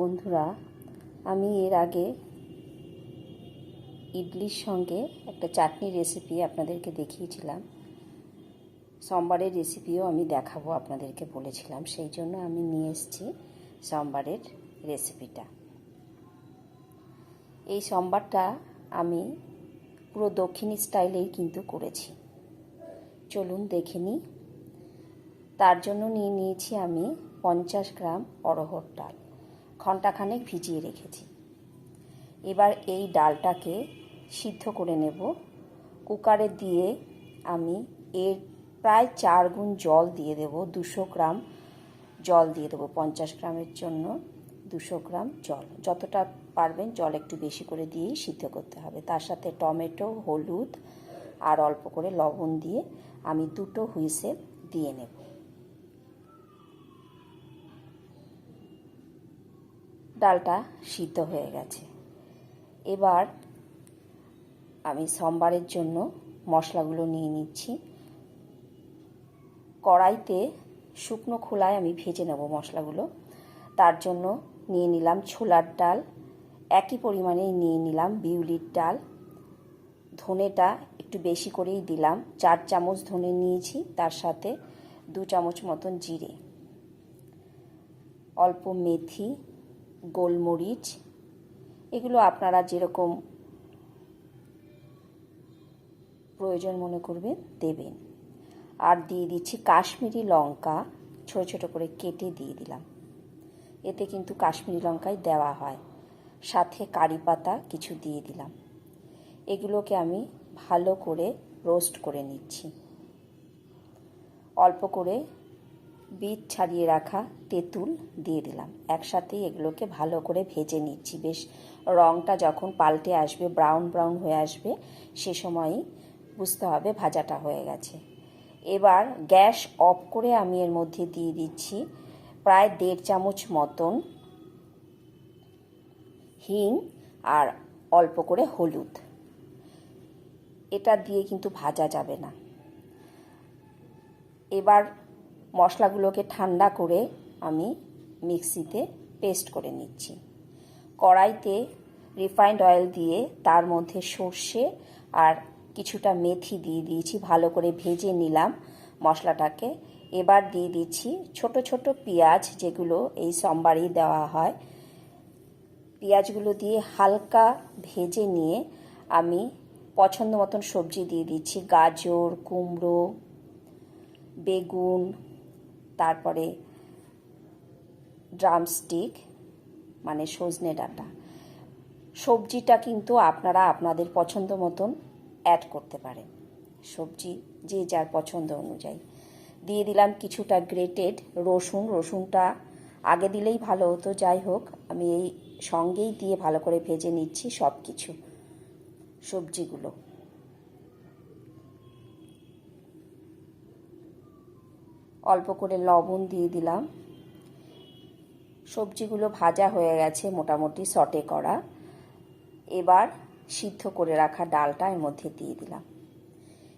বন্ধুরা, আমি এর আগে ইডলির সঙ্গে একটা চাটনি রেসিপি আপনাদেরকে দেখিয়েছিলাম। সোমবারের রেসিপিও আমি দেখাবো আপনাদেরকে বলেছিলাম, সেই জন্য আমি নিয়ে এসেছি সোমবারের রেসিপিটা এই সোমবারটা আমি পুরো দক্ষিণী স্টাইলেই কিন্তু করেছি। চলুন দেখে তার জন্য নিয়ে নিয়েছি আমি পঞ্চাশ গ্রাম অরহর ডাল। ঘণ্টাখানেক ভিজিয়ে রেখেছি। এবার এই ডালটাকে সিদ্ধ করে নেব। কুকারে দিয়ে আমি এর প্রায় চার গুণ জল দিয়ে দেব, দুশো গ্রাম জল দিয়ে দেবো, পঞ্চাশ গ্রামের জন্য দুশো গ্রাম জল। যতটা পারবেন জল একটু বেশি করে দিয়েই সিদ্ধ করতে হবে। তার সাথে টমেটো, হলুদ আর অল্প করে লবণ দিয়ে আমি দুটো হুইসেল দিয়ে নেব। ডালটা সিদ্ধ হয়ে গেছে। এবার আমি সোমবারের জন্য মশলাগুলো নিয়ে নিচ্ছি। কড়াইতে শুকনো খোলায় আমি ভেজে নেব মশলাগুলো। তার জন্য নিয়ে নিলাম ছোলার ডাল। একই পরিমাণে নিয়ে নিলাম বিউলির ডাল। ধনেটা একটু বেশি করেই দিলাম। চার চামচ ধনে নিয়েছি, তার সাথে দু চামচ মতন জিরে। অল্প মেথি গোলমরিচ, এগুলো আপনারা যেরকম প্রয়োজন মনে করবেন দেবেন। আর দিয়ে দিচ্ছি কাশ্মীরি লঙ্কা, ছোট ছোট করে কেটে দিয়ে দিলাম। এতে কিন্তু কাশ্মীরি লঙ্কাই দেওয়া হয়। সাথে কারি পাতা কিছু দিয়ে দিলাম। এগুলোকে আমি ভালো করে রোস্ট করে নিচ্ছি। অল্প করে বিট ছাড়িয়ে রাখা তেঁতুল দিয়ে দিলাম। একসাথেই এগুলোকে ভালো করে ভেজে নিচ্ছি। বেশ রঙটা যখন পাল্টে আসবে, ব্রাউন ব্রাউন হয়ে আসবে, সে সময়ই বুঝতে হবে ভাজাটা হয়ে গেছে। এবার গ্যাস অফ করে আমি এর মধ্যে দিয়ে দিচ্ছি প্রায় দেড় চামচ মতন হিং আর অল্প করে হলুদ। এটা দিয়ে কিন্তু ভাজা যাবে না। এবার মশলাগুলোকে ঠান্ডা করে আমি মিক্সিতে পেস্ট করে নিচ্ছি। কড়াইতে রিফাইন্ড অয়েল দিয়ে তার মধ্যে সর্ষে আর কিছুটা মেথি দিয়ে দিয়েছি, ভালো করে ভেজে নিলাম মশলাটাকে। এবার দিয়ে দিচ্ছি ছোট ছোট পেঁয়াজ, যেগুলো এই সোমবারই দেওয়া হয়। পেঁয়াজগুলো দিয়ে হালকা ভেজে নিয়ে আমি পছন্দ মতন সবজি দিয়ে দিচ্ছি। গাজর, কুমড়ো, বেগুন তারপরে ড্রামস্টিক মানে সজনে ডাটা। সবজিটা কিন্তু আপনারা আপনাদের পছন্দ মতন অ্যাড করতে পারেন। সবজি যে যার পছন্দ অনুযায়ী। দিয়ে দিলাম কিছুটা গ্রেটেড রসুন। রসুনটা আগে দিলেই ভালো হতো, যাই হোক, আমি এই সঙ্গেই দিয়ে ভালো করে ভেজে নিচ্ছি সব কিছু সবজিগুলো। অল্প করে লবণ দিয়ে দিলাম। সবজিগুলো ভাজা হয়ে গেছে মোটামুটি, সটে করা। এবার সিদ্ধ করে রাখা ডালটা এর মধ্যে দিয়ে দিলাম।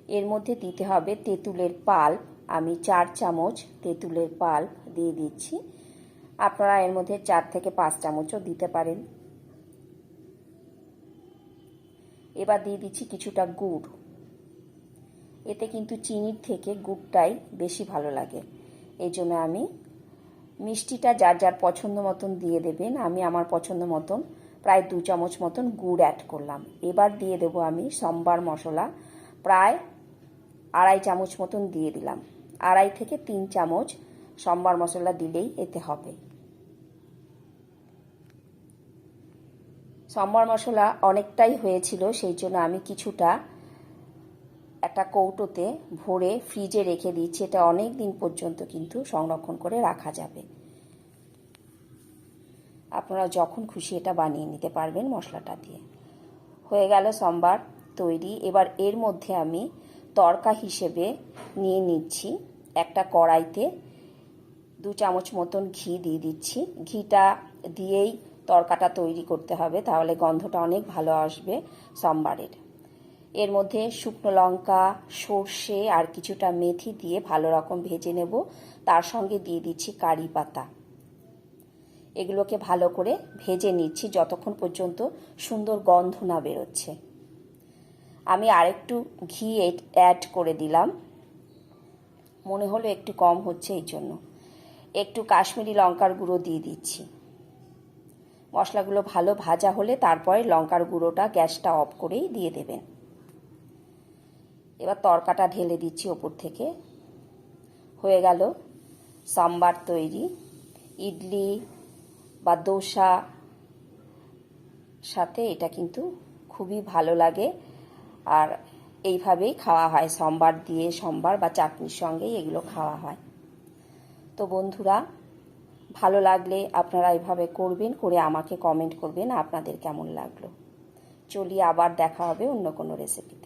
এর মধ্যে দিতে হবে তেঁতুলের পাল্প আমি চার চামচ তেঁতুলের পাল্প দিয়ে দিচ্ছি। আপনারা এর মধ্যে চার থেকে পাঁচ চামচও দিতে পারেন। এবার দিয়ে দিচ্ছি কিছুটা গুড়। এতে কিন্তু চিনির থেকে গুড়টাই বেশি ভালো লাগে। এই জন্য আমি মিষ্টিটা যার যার পছন্দ মতন দিয়ে দেবেন, আমি আমার পছন্দ মতন প্রায় দু চামচ মতন গুড় অ্যাড করলাম। এবার দিয়ে দেবো আমি সম্বার মশলা, প্রায় আড়াই চামচ মতন দিয়ে দিলাম। আড়াই থেকে তিন চামচ সম্বার মশলা দিলেই এতে হবে। সম্বার মশলা অনেকটাই হয়েছিল, সেই জন্য আমি কিছুটা একটা কৌটোতে ভরে ফ্রিজে রেখে দিচ্ছি। এটা অনেক দিন পর্যন্ত কিন্তু সংরক্ষণ করে রাখা যাবে। আপনারা যখন খুশি এটা বানিয়ে নিতে পারবেন মশলাটা দিয়ে। হয়ে গেল সোমবার তৈরি। এবার এর মধ্যে আমি তরকা হিসেবে নিয়ে নিচ্ছি। একটা কড়াইতে দু চামচ মতন ঘি দিয়ে দিচ্ছি। ঘিটা দিয়েই তরকাটা তৈরি করতে হবে, তাহলে গন্ধটা অনেক ভালো আসবে সোমবারের। এর মধ্যে শুকনো লঙ্কা, সর্ষে আর কিছুটা মেথি দিয়ে ভালো রকম ভেজে নেব। তার সঙ্গে দিয়ে দিচ্ছি কারি পাতা। এগুলোকে ভালো করে ভেজে নিচ্ছি যতক্ষণ পর্যন্ত সুন্দর গন্ধ না বেরোচ্ছে। আমি আরেকটু ঘি অ্যাড করে দিলাম। মনে হলো একটু কম হচ্ছে এই জন্য। একটু কাশ্মীরি লঙ্কার গুঁড়ো দিয়ে দিচ্ছি। মশলাগুলো ভালো ভাজা হলে তারপরে লঙ্কার গুঁড়োটা গ্যাসটা অফ করেই দিয়ে দেবেন। এবার তরকাটা ঢেলে দিচ্ছি ওপর থেকে। হয়ে গেল সাম্বার তৈরি। ইডলি বা দোসা সাথে এটা কিন্তু খুবই ভালো লাগে। আর এইভাবেই খাওয়া হয়, সোমবার দিয়ে সোমবার বা চাটনির সঙ্গেই এগুলো খাওয়া হয়। তো বন্ধুরা, ভালো লাগলে আপনারা এইভাবে করবেন, করে আমাকে কমেন্ট করবেন আপনাদের কেমন লাগল। চলি, আবার দেখা হবে অন্য কোনো রেসিপিতে